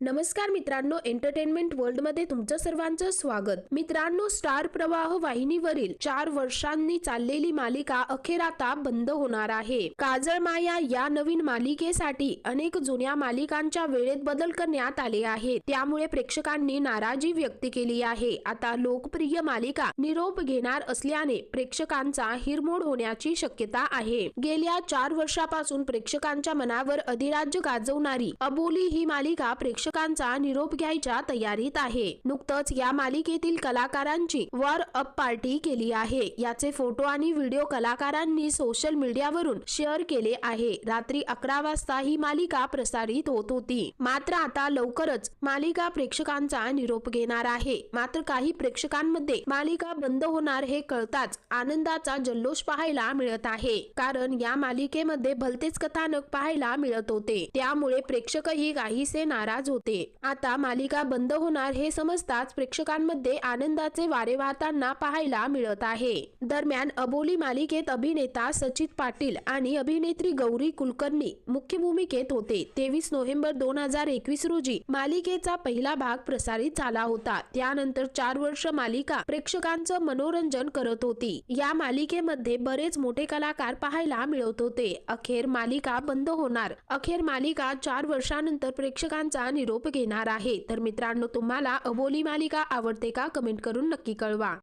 नमस्कार मित्रांनो एंटरटेनमेंट वर्ल्डमध्ये तुमचं सर्वांचं स्वागत. मित्रांनो स्टार प्रवाह वाहिनीवरील चार वर्षांनी चाललेली मालिका अखेर आता बंद होणार आहे. काजळ माया या नवीन मालिकेसाठी अनेक जुन्या मालिकांच्या वेळेत बदल करण्यात आले आहेत. त्यामुळे प्रेक्षकांनी नाराजी व्यक्त केली आहे. आता लोकप्रिय मालिका निरोप घेणार असल्याने प्रेक्षकांचा हिरमोड होण्याची शक्यता आहे. गेल्या चार वर्षापासून प्रेक्षकांच्या मनावर अधिराज्य गाजवणारी अबोली ही मालिका प्रेक्षकांचा निरोप घ्यायच्या तयारीत आहे. नुकतंच या मालिकेतील कलाकारांची वॉर अप पार्टी केली आहे. याचे फोटो आणि व्हिडिओ कलाकारांनी सोशल मीडियावरून शेअर केले आहे. रात्री अकरा वाजता ही मालिका प्रसारित होत होती. मात्र आता लवकरच मालिका प्रेक्षकांचा निरोप घेणार आहे. मात्र काही प्रेक्षकांमध्ये मालिका बंद होणार हे कळताच आनंदाचा जल्लोष पाहायला मिळत आहे. कारण या मालिकेमध्ये भलतेच कथानक पाहायला मिळत होते. त्यामुळे प्रेक्षकही काहीसे नाराज होते. आता मालिका बंद होणार हे समजताच प्रेक्षकांमध्ये आनंदाचे वारे वाहताना पाहायला मिळत आहे. दरम्यान अबोली मालिकेत अभिनेता सचित पाटील आणि अभिनेत्री गौरी कुलकर्णी मुख्य भूमिकेत होते. तेवीस नोव्हेंबर दोन हजार एकवीस रोजी मालिकेचा पहिला भाग प्रसारित झाला होता. त्यानंतर चार वर्ष मालिका प्रेक्षकांचं मनोरंजन करत होती. या मालिकेमध्ये बरेच मोठे कलाकार पाहायला मिळत होते. अखेर मालिका बंद होणार. अखेर मालिका चार वर्षानंतर प्रेक्षकांचा निरोप घेणार आहे. तर मित्रांनो तुम्हाला अबोली मालिका आवडते का? कमेंट करून नक्की कळवा.